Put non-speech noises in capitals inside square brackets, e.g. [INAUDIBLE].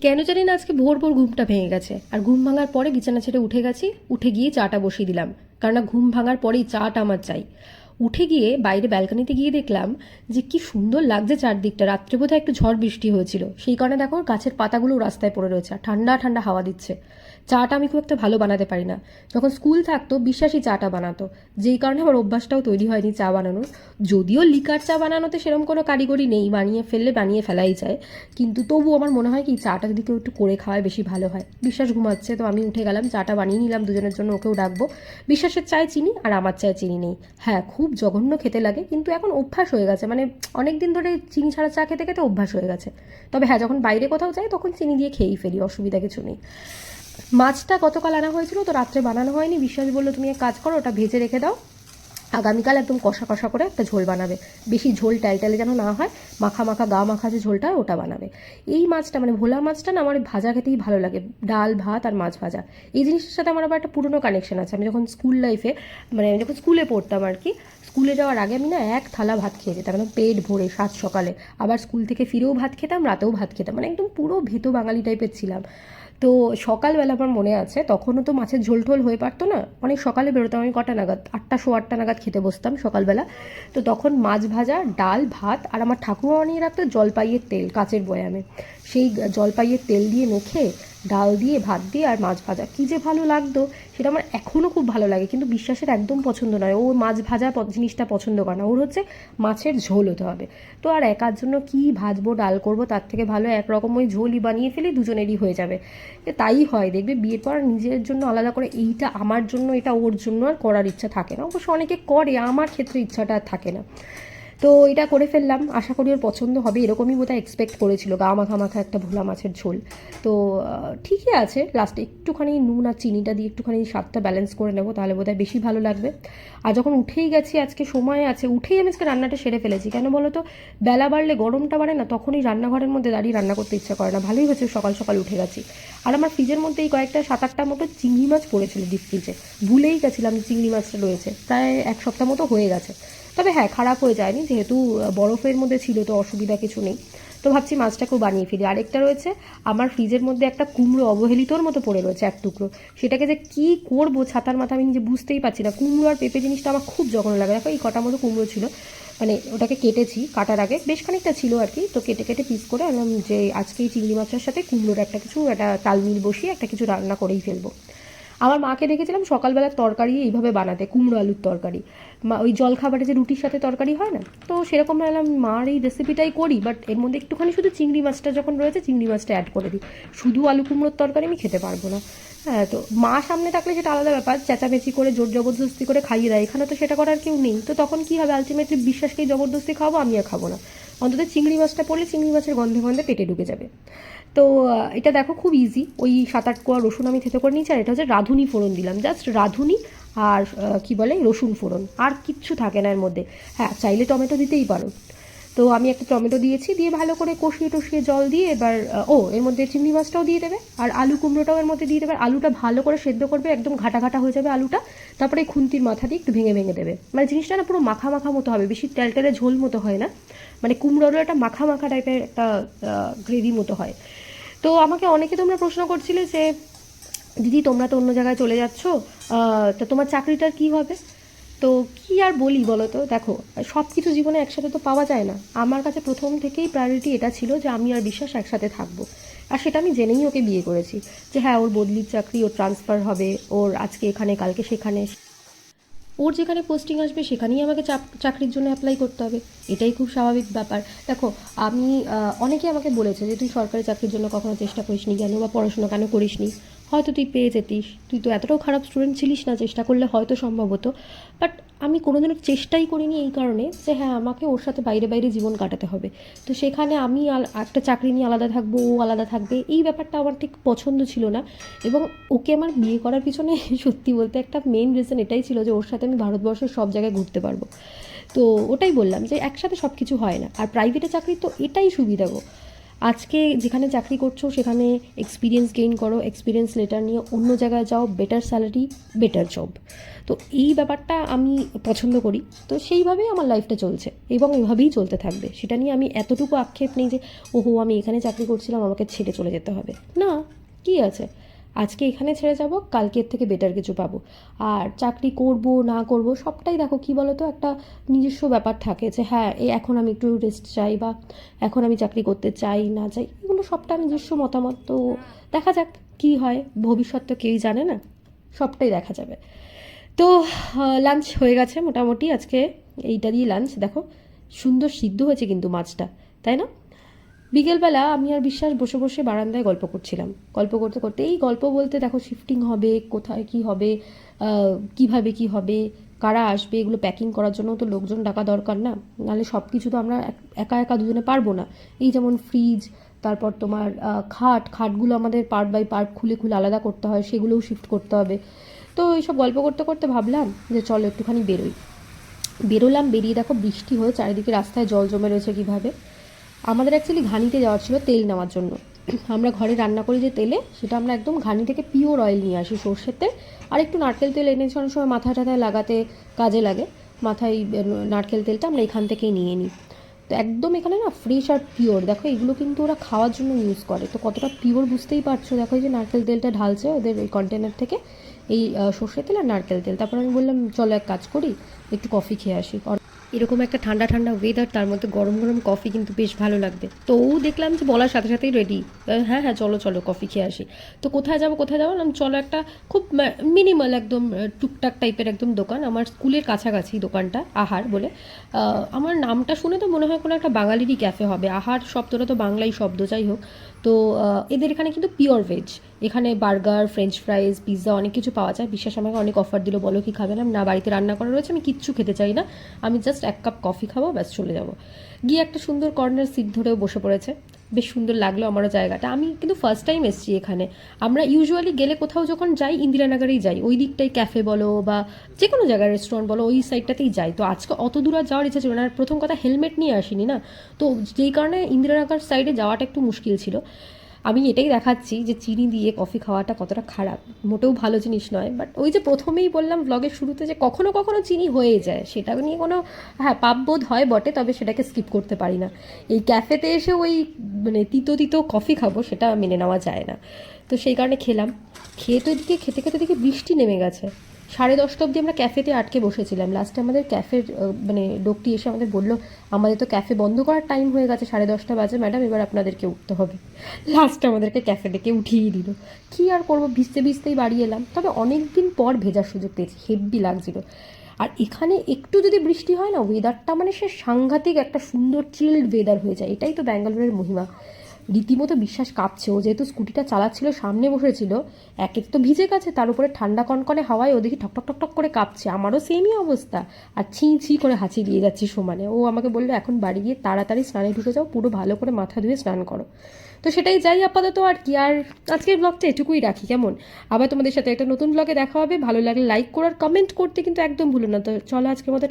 কেন জানি না আজকে ভোর ভোর ঘুমটা ভেঙে গেছে। আর ঘুম ভাঙার পরে বিছানা ছেড়ে উঠে গেছি, উঠে গিয়ে চাটা বসিয়ে দিলাম। কেননা ঘুম ভাঙার পরেই চাটা আমার চাই। উঠে গিয়ে বাইরে ব্যালকনিতে গিয়ে দেখলাম যে কি সুন্দর লাগছে চারদিকটা। রাত্রে বোধহয় একটু ঝড় বৃষ্টি হয়েছিল। সেই কারণে দেখো গাছের পাতাগুলো রাস্তায় পড়ে রয়েছে আর ঠান্ডা ঠান্ডা হাওয়া দিচ্ছে। চাটা আমি খুব একটা ভালো বানাতে পারি না। যখন স্কুল থাকতো বিশ্বাসী চাটা বানাতো। যেই কারণে আমার অভ্যাসটাও তৈরি হয়নি চা বানানোর। যদিও লিকার চা বানানোতে সেরকম কোনো কারিগরি নেই, বানিয়ে ফেললে বানিয়ে ফেলাই যায়। কিন্তু তবু আমার মনে হয় কি, চাটা যদি কেউ একটু করে খাওয়ায় বেশি ভালো হয়। বিশ্বাস ঘুমাচ্ছে, তো আমি উঠে গেলাম, চাটা বানিয়ে নিলাম, দুজনের জন্য ওকেও ডাকবো। বিশ্বাসের চায় চিনি আর আমার চায় চিনি নেই। হ্যাঁ খুব জঘন্য খেতে লাগে, কিন্তু এখন অভ্যাস হয়ে গেছে। মানে অনেক দিন ধরে চিনি ছাড়া চা খেতে খেতে অভ্যাস হয়ে গেছে। তবে হ্যাঁ যখন বাইরে কোথাও যাই তখন চিনি দিয়ে খেয়েই ফেলি, অসুবিধা কিছু নেই। মাছটা গতকাল আনা হয়েছিল, তো রাত্রে বানানো হয়নি। বিশ্বাস বলল, তুমি এক কাজ করো, ওটা ভেজে রেখে দাও। আগামীকাল একদম কষা কষা করে একটা ঝোল বানাবে। বেশি ঝোল টাইটালে যেন না হয়, মাখা মাখা গা মাখা যে ঝোলটা হয় ওটা বানাবে। এই মাছটা মানে ভোলা মাছটা না, আমার ভাজা খেতেই ভালো লাগে। ডাল, ভাত আর মাছ ভাজা। এই জিনিসটার সাথে আমার আবার একটা পুরনো কানেকশন আছে। আমি যখন স্কুল লাইফে মানে আমি যখন স্কুলে পড়তাম আর কি স্কুলে যাওয়ার আগে আমি না এক থালা ভাত খেয়ে যেতাম, একদম পেট ভরে সাত সকালে। আবার স্কুল থেকে ফিরেও ভাত খেতাম, রাতেও ভাত খেতাম মানে একদম পুরো ভেতো বাঙালি টাইপের ছিলাম। তো সকালবেলা আমার মনে আছে, তখনও তো মাছের ঝোল টোল হয়ে পারতো না, অনেক সকালে বেরোতাম, আমি কটা নাগাদ, আটটা শো আটটা নাগাদ খেতে বসতাম সকালবেলা। তো তখন মাছ ভাজা, ডাল, ভাত আর আমার ঠাকুমা বানিয়ে রাখতো জলপাইয়ের তেল, কাচের বয়ামে। সেই জলপাইয়ের তেল দিয়ে মেখে ডাল দিয়ে, ভাত দিয়ে আর মাছ ভাজা। কী যে ভালো লাগতো, সেটা আমার এখনও খুব ভালো লাগে, কিন্তু বিশ্বাসের একদম পছন্দ নয়। ও মাছ ভাজা জিনিসটা পছন্দ করে না। ওর হচ্ছে মাছের ঝোল হতে হবে। তো আর একার জন্য কি ভাজবো, ডাল করব, তার থেকে ভালো একরকম ওই ঝোলই বানিয়ে ফেলি, দুজনেরই হয়ে যাবে। তাই হয়, দেখবে বিয়ের পর নিজের জন্য আলাদা করে এইটা আমার জন্য, এটা ওর জন্য আর করার ইচ্ছা থাকে না। অবশ্য অনেকে করে, আমার ক্ষেত্রে ইচ্ছাটা আর থাকে না। তো এটা করে ফেললাম। আশা করি ওর পছন্দ হবে। এরকমই বোধহয় এক্সপেক্ট করেছিল। গা মাখা মাখা একটা ভোলা মাছের ঝোল। তো ঠিকই আছে। লাস্টে একটুখানি নুন আর চিনিটা দিয়ে একটুখানি স্বাদটা ব্যালেন্স করে নেব, তাহলে বোধহয় বেশি ভালো লাগবে। আর যখন উঠেই গেছি, আজকে সময় আছে, উঠেই আমি আজকে রান্নাটা সেরে ফেলেছি। কেন বলো তো? বেলা বাড়লে গরমটা বাড়ে না, তখনই রান্নাঘরের মধ্যে দাঁড়িয়ে রান্না করতে ইচ্ছা করে না। ভালোই হয়েছে সকাল সকাল উঠে গেছি। আর আমার ফ্রিজের মধ্যে এই কয়েকটা সাত আটটা মতো চিংড়ি মাছ পড়েছিল ডিপ ফ্রিজে ভুলেই গেছিলাম চিংড়ি মাছটা রয়েছে। প্রায় এক সপ্তাহ মতো হয়ে গেছে। তবে হ্যাঁ খারাপ হয়ে যায়নি। যেহেতু বরফের মধ্যে ছিল, তো অসুবিধা কিছু নেই। তো ভাবছি মাছটাকেও বানিয়ে ফেলি। আরেকটা রয়েছে, আমার ফ্রিজের মধ্যে একটা কুমড়ো অবহেলিতর মতো পড়ে রয়েছে, এক টুকরো। সেটাকে যে কী করব ছাতার মাথা আমি নিজে বুঝতেই পারছি না। কুমড়ো আর পেঁপে জিনিসটা আমার খুব জঘন্য লাগে। দেখো, এই কটা মতো কুমড়ো ছিল। মানে ওটাকে কেটেছি কাটার আগে। বেশ খানিকটা ছিল আর কি। তো কেটে কেটে পিস করে আমি যে আজকে এই চিংড়ি মাছের সাথে কুমড়োর একটা কিছু, একটা তালমিল বসিয়ে একটা কিছু রান্না করেই ফেলব। আমার মাকে দেখেছিলাম সকালবেলার তরকারি এইভাবে বানাতে, কুমড়ো আলুর তরকারি। মা, ওই জলখাবারে যে রুটির সাথে তরকারি হয় না? তো সেরকম ভাবলাম, মার এই রেসিপিটাই করি বাট এর মধ্যে একটুখানি শুধু চিংড়ি মাছটা যখন রয়েছে, চিংড়ি মাছটা অ্যাড করে দিই। শুধু আলু কুমড়োর তরকারি আমি খেতে পারব না। হ্যাঁ তো মা সামনে থাকলে সেটা আলাদা ব্যাপার, চেঁচামেচি করে, জোর জবরদস্তি করে খাইয়ে দেয়। এখানে তো সেটা করার কেউ নেই। তো তখন কী হবে? আলটিমেটলি বিশ্বাসকেই জবরদস্তি খাব আমি আর খাব না। অন্তত চিংড়ি মাছটা পড়লে চিংড়ি মাছের গন্ধে গন্ধে পেটে ঢুকে যাবে। তো এটা দেখো খুব ইজি ওই সাত আট কোয়া রসুন আমি থেতে করে নিয়েছি, আর এটা হচ্ছে রাঁধুনি ফোড়ন দিলাম। জাস্ট রাঁধুনি আর কি বলে, রসুন ফোড়ন। আর কিচ্ছু থাকে না এর মধ্যে। হ্যাঁ চাইলে টমেটো দিতেই পারো। তো আমি একটা টমেটো দিয়েছি, দিয়ে ভালো করে কষিয়ে টষিয়ে জল দিয়ে এবার ও, এর মধ্যে চিংড়ি মাছটাও দিয়ে দেবে, আর আলু কুমড়োটাও এর মধ্যে দিয়ে দেবে। আলুটা ভালো করে সেদ্ধ করবে, একদম ঘাটা ঘাটা হয়ে যাবে আলুটা। তারপরে খুন্তির মাথা দিয়ে একটু ভেঙে ভেঙে দেবে। মানে জিনিসটা না পুরো মাখা মাখা মতো হবে, বেশি তেলটেলে ঝোল মতো হয় না। মানে কুমড়োরও একটা মাখা মাখা টাইপের একটা গ্রেভি মতো হয়। তো আমাকে অনেকে তোমরা প্রশ্ন করছিলে যে দিদি, তোমরা তো অন্য জায়গায় চলে যাচ্ছ তা তোমার চাকরিটার কি হবে? তো কি আর বলি বলো তো? দেখো সব কিছু জীবনে একসাথে তো পাওয়া যায় না। আমার কাছে প্রথম থেকেই প্রায়োরিটি এটা ছিল যে আমি আর বিশ্বাস একসাথে থাকব। আর সেটা আমি জেনেই ওকে বিয়ে করেছি যে হ্যাঁ ওর বদলির চাকরি, ওর ট্রান্সফার হবে, ওর আজকে এখানে, কালকে সেখানে। ওর যেখানে পোস্টিং আসবে, সেখানেই আমাকে চাকরির জন্য অ্যাপ্লাই করতে হবে। এটাই খুব স্বাভাবিক ব্যাপার। দেখো, আমি অনেকে আমাকে বলেছে যে, তুই সরকারি চাকরির জন্য কখনো চেষ্টা করিসনি কেন বা পড়াশোনা কেন করিসনি? হয়তো তুই পেয়ে যেতিস। তুই তো এতটাও খারাপ স্টুডেন্ট ছিলিস না, চেষ্টা করলে হয়তো সম্ভব হতো। বাট আমি কোনোদিনও চেষ্টাই করিনি এই কারণে যে হ্যাঁ আমাকে ওর সাথে বাইরে বাইরে জীবন কাটাতে হবে। তো সেখানে আমি একটা চাকরি নিয়ে আলাদা থাকব, ও আলাদা থাকবে, এই ব্যাপারটা আমার ঠিক পছন্দ ছিল না। এবং ওকে আমার বিয়ে করার পিছনে [LAUGHS] সত্যি বলতে একটা মেন রিজন এটাই ছিল যে ওর সাথে আমি ভারতবর্ষের সব জায়গায় ঘুরতে পারব। তো ওটাই বললাম যে একসাথে সব কিছু হয় না। আর প্রাইভেটে চাকরি তো এটাই সুবিধা গো। আজকে যেখানে চাকরি করছ, সেখানে এক্সপিরিয়েন্স গেইন করো এক্সপিরিয়েন্স লেটার নিয়ে অন্য জায়গায় যাও বেটার স্যালারি বেটার জব তো এই ব্যাপারটা আমি পছন্দ করি। তো সেইভাবেই আমার লাইফটা চলছে এবং এভাবেই চলতে থাকবে। সেটা নিয়ে আমি এতটুকু আক্ষেপ নেই যে, ওহো, আমি এখানে চাকরি করছিলাম, আমাকে ছেড়ে চলে যেতে হবে। না, কি আছে? আজকে এখানে ছেড়ে যাব, কালকের থেকে বেটার কিছু পাবো। আর চাকরি করব, না করব, সবটাই দেখো কি বলো তো একটা নিজস্ব ব্যাপার থাকে যে হ্যাঁ এই এখন আমি একটু রেস্ট চাই বা এখন আমি চাকরি করতে চাই, না চাই, এগুলো সবটা নিজস্ব মতামত। তো দেখা যাক কি হয়, ভবিষ্যৎ তো কেউই জানে না, সবটাই দেখা যাবে। তো লাঞ্চ হয়ে গেছে মোটামুটি আজকে, এইটা দিয়ে লাঞ্চ দেখো, সুন্দর সিদ্ধ হয়েছে কিন্তু মাছটা, তাই না? বিকেলবেলা আমি আর বিশ্বাস বসে বসে বারান্দায় গল্প করছিলাম। গল্প করতে করতে, এই গল্প বলতে দেখো শিফটিং হবে, কোথায় কি হবে কীভাবে কি হবে, কারা আসবে, এগুলো প্যাকিং করার জন্য তো লোকজন ডাকা দরকার না। নাহলে সব কিছু তো আমরা একা একা দুজনে পারব না। এই যেমন ফ্রিজ তারপর তোমার খাট, খাটগুলো আমাদের পার্ট বাই পার্ট খুলে খুলে আলাদা করতে হয়, সেগুলোও শিফট করতে হবে। তো এইসব গল্প করতে করতে ভাবলাম যে চলো একটুখানি বেরোই। বেরোলাম, বেরিয়ে দেখো বৃষ্টি হয়ে চারিদিকে রাস্তায় জল জমে রয়েছে কীভাবে। আমাদের অ্যাকচুয়ালি ঘানিতে যাওয়ার ছিল তেল নেওয়ার জন্য। আমরা ঘরে রান্না করি যে তেলে, সেটা আমরা একদম ঘানি থেকে পিওর অয়েল নিয়ে আসি সর্ষের তেল। আর একটু নারকেল তেল এনেছি, অনেক সময় মাথা টাথায় লাগাতে কাজে লাগে। মাথায় নারকেল তেলটা আমরা এখান থেকেই নিয়ে নিই। তো একদম এখানে না ফ্রেশ আর পিওর দেখো, এগুলো কিন্তু ওরা খাওয়ার জন্য ইউজ করে। তো কতটা পিওর বুঝতেই পারছ? দেখো, এই যে নারকেল তেলটা ঢালছে ওদের ওই কন্টেনার থেকে, এই সর্ষের তেল আর নারকেল তেল। তারপর আমি বললাম, চলো এক কাজ করি, একটু কফি খেয়ে আসি। এরকম একটা ঠান্ডা ঠান্ডা ওয়েদার তার মধ্যে গরম গরম কফি কিন্তু বেশ ভালো লাগবে। তো ও দেখলাম যে বলার সাথে সাথেই রেডি হ্যাঁ হ্যাঁ চলো চলো কফি খেয়ে আসি। তো কোথায় যাব কোথায় যাব? আমি, চলো একটা খুব মিনিমাল একদম টুকটাক টাইপের একদম দোকান। আমার স্কুলের কাছাকাছি দোকানটা, আহার বলে। আমার নামটা শুনে তো মনে হয় কোনো একটা বাঙালিরই ক্যাফে হবে। আহার শব্দটা তো বাংলাই শব্দ, যাই হোক। তো এদের এখানে কিন্তু পিওর ভেজ এখানে বার্গার ফ্রেঞ্চ ফ্রাইজ পিৎজা অনেক কিছু পাওয়া যায়। বিশ্বাস আমাকে অনেক অফার দিল, বলো কি খাবে না। না, বাড়িতে রান্না করা রয়েছে, আমি কিচ্ছু খেতে চাই না। আমি জাস্ট এক কাপ কফি খাব, ব্যাস চলে যাব। গিয়ে একটা সুন্দর কর্নার সিট ধরেও বসে পড়েছে। বেশ সুন্দর লাগল আমারও জায়গাটা। আমি কিন্তু ফার্স্ট টাইম এসেছি এখানে। আমরা ইউজুয়ালি গেলে কোথাও যখন যাই ইন্দিরানগরেই যাই। ওই দিকটাই ক্যাফে বলো বা যে কোনো জায়গায় রেস্টুরেন্ট বলো, ওই সাইডটাতেই যাই। তো আজকে অত দূর যাওয়ার ইচ্ছা ছিল না। আর প্রথম কথা হেলমেট নিয়ে আসিনি না। তো যেই কারণে ইন্দিরানগর সাইডে যাওয়াটা একটু মুশকিল ছিল। আমি এটাই দেখাচ্ছি যে চিনি দিয়ে কফি খাওয়াটা কতটা খারাপ। মোটেও ভালো জিনিস নয় বাট ওই যে প্রথমেই বললাম ব্লগের শুরুতে যে কখনো কখনো চিনি হয়ে যায়, সেটা নিয়ে কোনো হ্যাঁ পাপবোধ হয় বটে, তবে সেটাকে স্কিপ করতে পারি না। এই ক্যাফেতে এসে ওই মানে তিতো তিতো কফি খাব, সেটা মেনে নেওয়া যায় না। তো সেই কারণে খেলাম। খেয়ে তো এদিকে, খেতে খেতে দেখি বৃষ্টি নেমে গেছে। সাড়ে দশটা অবধি আমরা ক্যাফেতে আটকে বসেছিলাম। লাস্টে আমাদের ক্যাফের মানে লোকটি এসে আমাদের বলল, আমাদের তো ক্যাফে বন্ধ করার টাইম হয়ে গেছে, সাড়ে দশটা বাজে ম্যাডাম এবার আপনাদেরকে উঠতে হবে। লাস্টে আমাদেরকে ক্যাফে থেকে উঠিয়ে দিল। কী আর করব, ভিজতে ভিজতেই বাড়ি এলাম। তবে অনেক দিন পর ভেজার সুযোগ পেয়েছি হেব্বি লাগছিল। আর এখানে একটু যদি বৃষ্টি হয় না ওয়েদারটা মানে সে সাংঘাতিক একটা সুন্দর চিল্ড ওয়েদার হয়ে যায়। এটাই তো ব্যাঙ্গালোরের মহিমা। রীতিমতো বিশ্বাস কাঁপছে। ও যেহেতু স্কুটিটা চালাচ্ছিল, সামনে বসেছিল একে তো ভিজে গেছে, তার উপরে ঠান্ডা কনকনে হাওয়ায় ও দেখি ঠক ঠক ঠক ঠক করে কাঁপছে। আমারও সেমই অবস্থা। আর ছি ছি করে হাঁচি দিয়ে যাচ্ছি সমানে। ও আমাকে বলল, এখন বাড়ি গিয়ে তাড়াতাড়ি স্নানে ঢুকে যাও, পুরো ভালো করে মাথা ধুয়ে স্নান করো। তো সেটাই যাই, আপাতত আর কি। আর আজকের ব্লগটা এটুকুই রাখি, কেমন? আবার তোমাদের সাথে একটা নতুন ব্লগে দেখা হবে। ভালো লাগলে লাইক করার কমেন্ট করতে কিন্তু একদম ভুলো না। তো চলো আজকের মতো